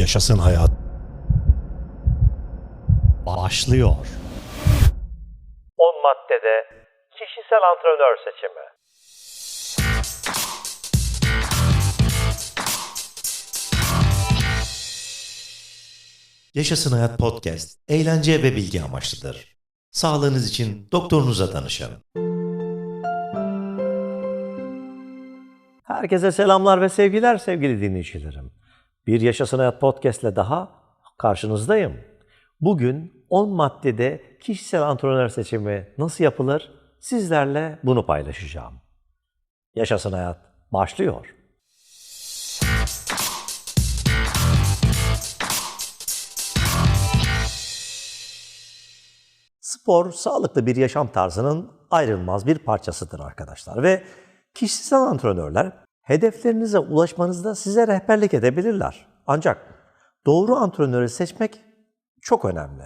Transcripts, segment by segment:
Yaşasın hayat. Başlıyor. 10 maddede kişisel antrenör seçimi. Yaşasın Hayat Podcast, eğlence ve bilgi amaçlıdır. Sağlığınız için doktorunuza danışın. Herkese selamlar ve sevgiler sevgili dinleyicilerim. Bir Yaşasın Hayat Podcast ile daha karşınızdayım. Bugün 10 maddede kişisel antrenör seçimi nasıl yapılır sizlerle bunu paylaşacağım. Yaşasın Hayat başlıyor. Spor, sağlıklı bir yaşam tarzının ayrılmaz bir parçasıdır arkadaşlar ve kişisel antrenörler hedeflerinize ulaşmanızda size rehberlik edebilirler. Ancak doğru antrenörü seçmek çok önemli.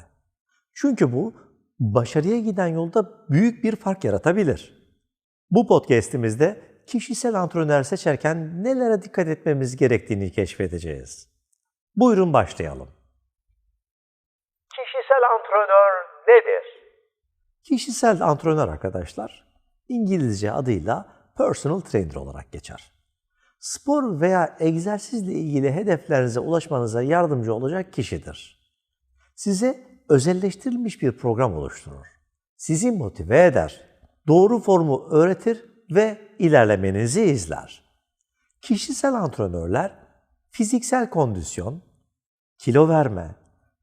Çünkü bu başarıya giden yolda büyük bir fark yaratabilir. Bu podcast'imizde kişisel antrenör seçerken nelere dikkat etmemiz gerektiğini keşfedeceğiz. Buyurun başlayalım. Kişisel antrenör nedir? Kişisel antrenör arkadaşlar, İngilizce adıyla personal trainer olarak geçer. Spor veya egzersizle ilgili hedeflerinize ulaşmanıza yardımcı olacak kişidir. Size özelleştirilmiş bir program oluşturur. Sizi motive eder, doğru formu öğretir ve ilerlemenizi izler. Kişisel antrenörler fiziksel kondisyon, kilo verme,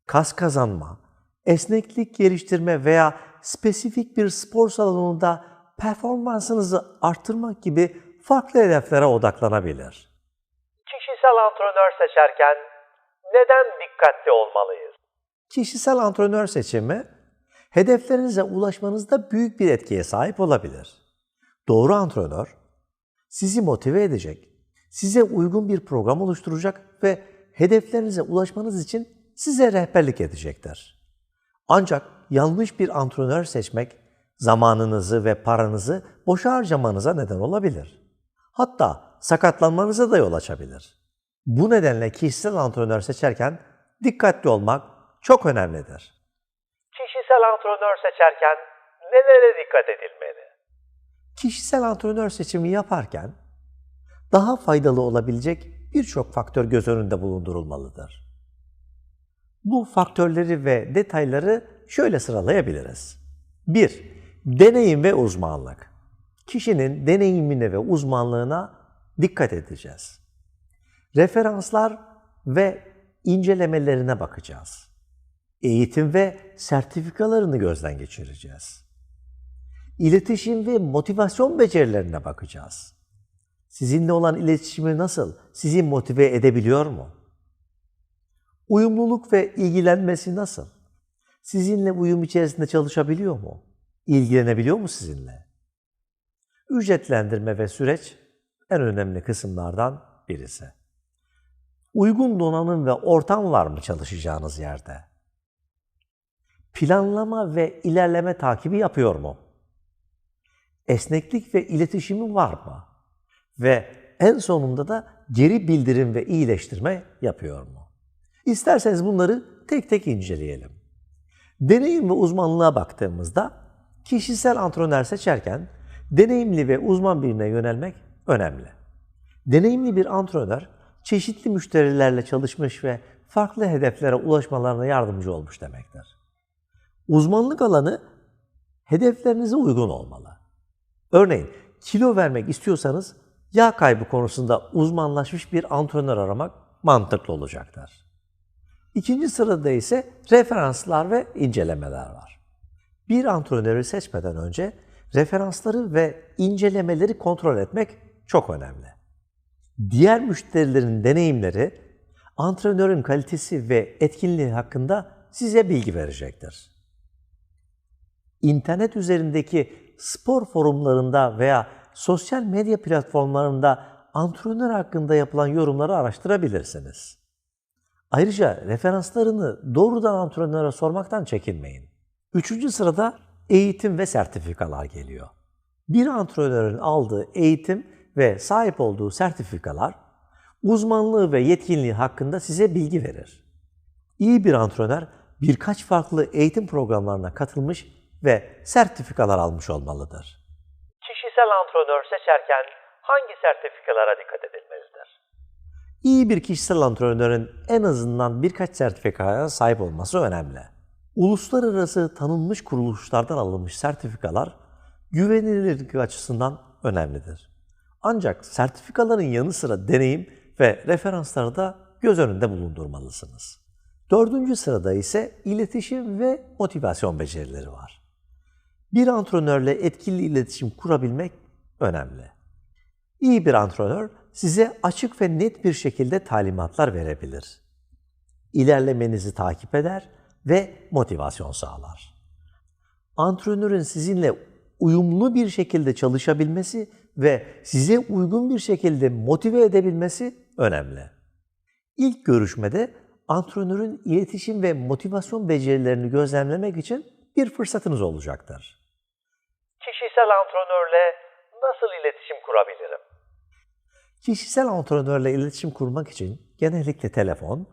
kas kazanma, esneklik geliştirme veya spesifik bir spor salonunda performansınızı arttırmak gibi farklı hedeflere odaklanabilir. Kişisel antrenör seçerken neden dikkatli olmalıyız? Kişisel antrenör seçimi hedeflerinize ulaşmanızda büyük bir etkiye sahip olabilir. Doğru antrenör sizi motive edecek, size uygun bir program oluşturacak ve hedeflerinize ulaşmanız için size rehberlik edecektir. Ancak yanlış bir antrenör seçmek zamanınızı ve paranızı boşa harcamanıza neden olabilir. Hatta sakatlanmanıza da yol açabilir. Bu nedenle kişisel antrenör seçerken dikkatli olmak çok önemlidir. Kişisel antrenör seçerken nelere dikkat edilmeli? Kişisel antrenör seçimi yaparken daha faydalı olabilecek birçok faktör göz önünde bulundurulmalıdır. Bu faktörleri ve detayları şöyle sıralayabiliriz. 1. Deneyim ve uzmanlık. Kişinin deneyimine ve uzmanlığına dikkat edeceğiz. Referanslar ve incelemelerine bakacağız. Eğitim ve sertifikalarını gözden geçireceğiz. İletişim ve motivasyon becerilerine bakacağız. Sizinle olan iletişimi nasıl? Sizi motive edebiliyor mu? Uyumluluk ve ilgilenmesi nasıl? Sizinle uyum içerisinde çalışabiliyor mu? İlgilenebiliyor mu sizinle? Ücretlendirme ve süreç en önemli kısımlardan birisi. Uygun donanım ve ortam var mı çalışacağınız yerde? Planlama ve ilerleme takibi yapıyor mu? Esneklik ve iletişimi var mı? Ve en sonunda da geri bildirim ve iyileştirme yapıyor mu? İsterseniz bunları tek tek inceleyelim. Deneyim ve uzmanlığa baktığımızda kişisel antrenör seçerken deneyimli ve uzman birine yönelmek önemli. Deneyimli bir antrenör çeşitli müşterilerle çalışmış ve farklı hedeflere ulaşmalarına yardımcı olmuş demektir. Uzmanlık alanı hedeflerinize uygun olmalı. Örneğin kilo vermek istiyorsanız yağ kaybı konusunda uzmanlaşmış bir antrenör aramak mantıklı olacaktır. İkinci sırada ise referanslar ve incelemeler var. Bir antrenörü seçmeden önce referansları ve incelemeleri kontrol etmek çok önemli. Diğer müşterilerin deneyimleri antrenörün kalitesi ve etkinliği hakkında size bilgi verecektir. İnternet üzerindeki spor forumlarında veya sosyal medya platformlarında antrenör hakkında yapılan yorumları araştırabilirsiniz. Ayrıca referanslarını doğrudan antrenöre sormaktan çekinmeyin. Üçüncü sırada eğitim ve sertifikalar geliyor. Bir antrenörün aldığı eğitim ve sahip olduğu sertifikalar uzmanlığı ve yetkinliği hakkında size bilgi verir. İyi bir antrenör birkaç farklı eğitim programlarına katılmış ve sertifikalar almış olmalıdır. Kişisel antrenör seçerken hangi sertifikalara dikkat edilmelidir? İyi bir kişisel antrenörün en azından birkaç sertifikaya sahip olması önemli. Uluslararası tanınmış kuruluşlardan alınmış sertifikalar güvenilirlik açısından önemlidir. Ancak sertifikaların yanı sıra deneyim ve referansları da göz önünde bulundurmalısınız. Dördüncü sırada ise iletişim ve motivasyon becerileri var. Bir antrenörle etkili iletişim kurabilmek önemli. İyi bir antrenör size açık ve net bir şekilde talimatlar verebilir. İlerlemenizi takip eder ve motivasyon sağlar. Antrenörün sizinle uyumlu bir şekilde çalışabilmesi ve size uygun bir şekilde motive edebilmesi önemli. İlk görüşmede antrenörün iletişim ve motivasyon becerilerini gözlemlemek için bir fırsatınız olacaktır. Kişisel antrenörle nasıl iletişim kurabilirim? Kişisel antrenörle iletişim kurmak için genellikle telefon,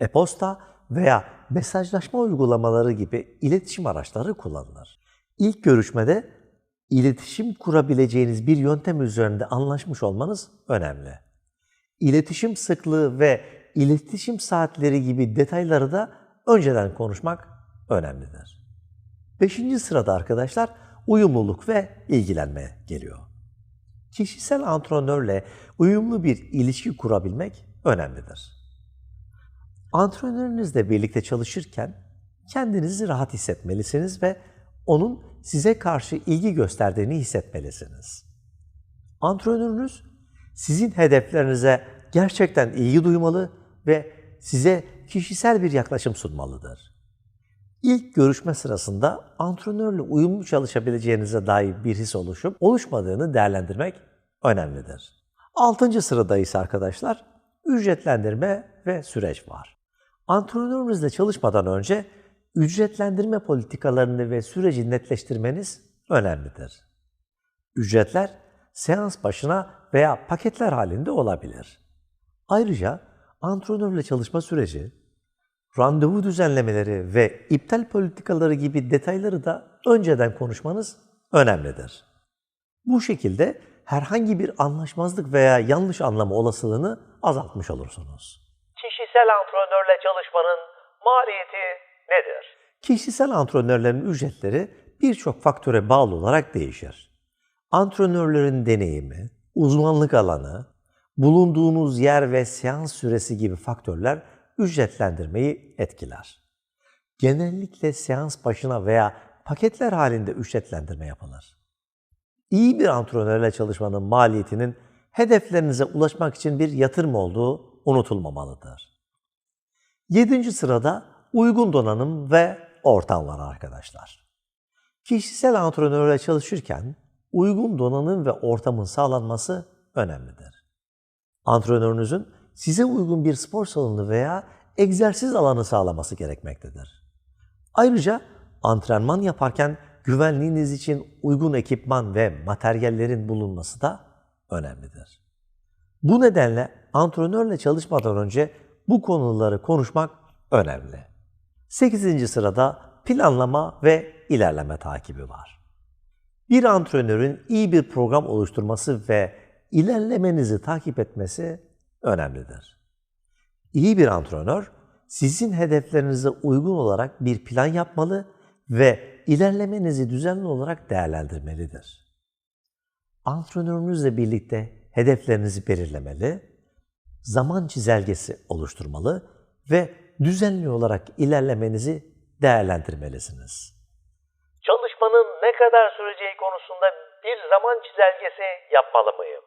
e-posta veya mesajlaşma uygulamaları gibi iletişim araçları kullanılır. İlk görüşmede iletişim kurabileceğiniz bir yöntem üzerinde anlaşmış olmanız önemli. İletişim sıklığı ve iletişim saatleri gibi detayları da önceden konuşmak önemlidir. Beşinci sırada arkadaşlar uyumluluk ve ilgilenme geliyor. Kişisel antrenörle uyumlu bir ilişki kurabilmek önemlidir. Antrenörünüzle birlikte çalışırken kendinizi rahat hissetmelisiniz ve onun size karşı ilgi gösterdiğini hissetmelisiniz. Antrenörünüz sizin hedeflerinize gerçekten ilgi duymalı ve size kişisel bir yaklaşım sunmalıdır. İlk görüşme sırasında antrenörle uyumlu çalışabileceğinize dair bir his oluşup oluşmadığını değerlendirmek önemlidir. Altıncı sırada ise arkadaşlar ücretlendirme ve süreç var. Antrenörünüzle çalışmadan önce ücretlendirme politikalarını ve süreci netleştirmeniz önemlidir. Ücretler seans başına veya paketler halinde olabilir. Ayrıca antrenörle çalışma süreci, randevu düzenlemeleri ve iptal politikaları gibi detayları da önceden konuşmanız önemlidir. Bu şekilde herhangi bir anlaşmazlık veya yanlış anlama olasılığını azaltmış olursunuz. Kişisel antrenörle çalışmanın maliyeti nedir? Kişisel antrenörlerin ücretleri birçok faktöre bağlı olarak değişir. Antrenörlerin deneyimi, uzmanlık alanı, bulunduğunuz yer ve seans süresi gibi faktörler ücretlendirmeyi etkiler. Genellikle seans başına veya paketler halinde ücretlendirme yapılır. İyi bir antrenörle çalışmanın maliyetinin hedeflerinize ulaşmak için bir yatırım olduğu unutulmamalıdır. Yedinci sırada uygun donanım ve ortam var arkadaşlar. Kişisel antrenörle çalışırken uygun donanım ve ortamın sağlanması önemlidir. Antrenörünüzün size uygun bir spor salonu veya egzersiz alanı sağlaması gerekmektedir. Ayrıca antrenman yaparken güvenliğiniz için uygun ekipman ve materyallerin bulunması da önemlidir. Bu nedenle antrenörle çalışmadan önce bu konuları konuşmak önemli. 8. sırada planlama ve ilerleme takibi var. Bir antrenörün iyi bir program oluşturması ve ilerlemenizi takip etmesi önemlidir. İyi bir antrenör sizin hedeflerinize uygun olarak bir plan yapmalı ve ilerlemenizi düzenli olarak değerlendirmelidir. Antrenörünüzle birlikte hedeflerinizi belirlemeli, zaman çizelgesi oluşturmalı ve düzenli olarak ilerlemenizi değerlendirmelisiniz. Çalışmanın ne kadar süreceği konusunda bir zaman çizelgesi yapmalı mıyım?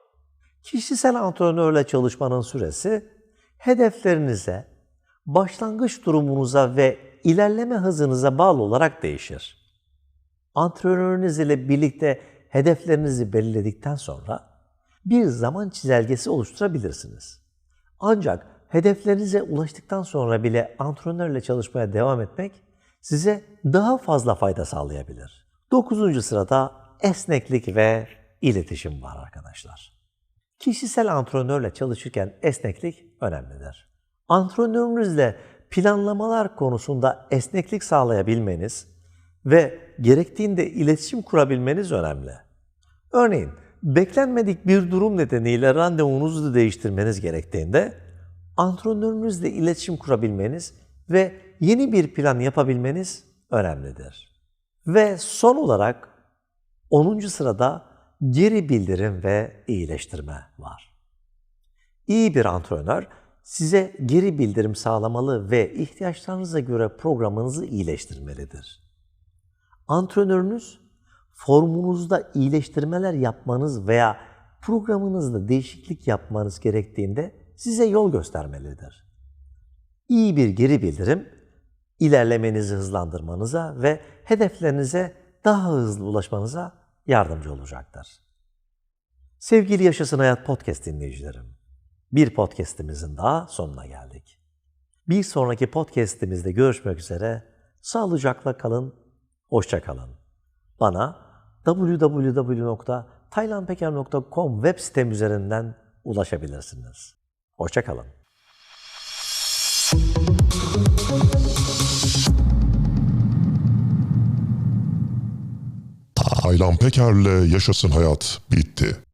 Kişisel antrenörle çalışmanın süresi hedeflerinize, başlangıç durumunuza ve ilerleme hızınıza bağlı olarak değişir. Antrenörünüz ile birlikte hedeflerinizi belirledikten sonra bir zaman çizelgesi oluşturabilirsiniz. Ancak hedeflerinize ulaştıktan sonra bile antrenörle çalışmaya devam etmek size daha fazla fayda sağlayabilir. Dokuzuncu sırada esneklik ve iletişim var arkadaşlar. Kişisel antrenörle çalışırken esneklik önemlidir. Antrenörünüzle planlamalar konusunda esneklik sağlayabilmeniz ve gerektiğinde iletişim kurabilmeniz önemli. Örneğin beklenmedik bir durum nedeniyle randevunuzu değiştirmeniz gerektiğinde antrenörünüzle iletişim kurabilmeniz ve yeni bir plan yapabilmeniz önemlidir. Ve son olarak 10. sırada geri bildirim ve iyileştirme var. İyi bir antrenör size geri bildirim sağlamalı ve ihtiyaçlarınıza göre programınızı iyileştirmelidir. Antrenörünüz formunuzda iyileştirmeler yapmanız veya programınızda değişiklik yapmanız gerektiğinde size yol göstermelidir. İyi bir geri bildirim ilerlemenizi hızlandırmanıza ve hedeflerinize daha hızlı ulaşmanıza yardımcı olacaktır. Sevgili Yaşasın Hayat podcast dinleyicilerim, bir podcastimizin daha sonuna geldik. Bir sonraki podcastimizde görüşmek üzere, sağlıcakla kalın, hoşça kalın. Bana www.taylanpeker.com web sitem üzerinden ulaşabilirsiniz. Hoşça kalın. Taylan Peker'le Yaşasın Hayat bitti.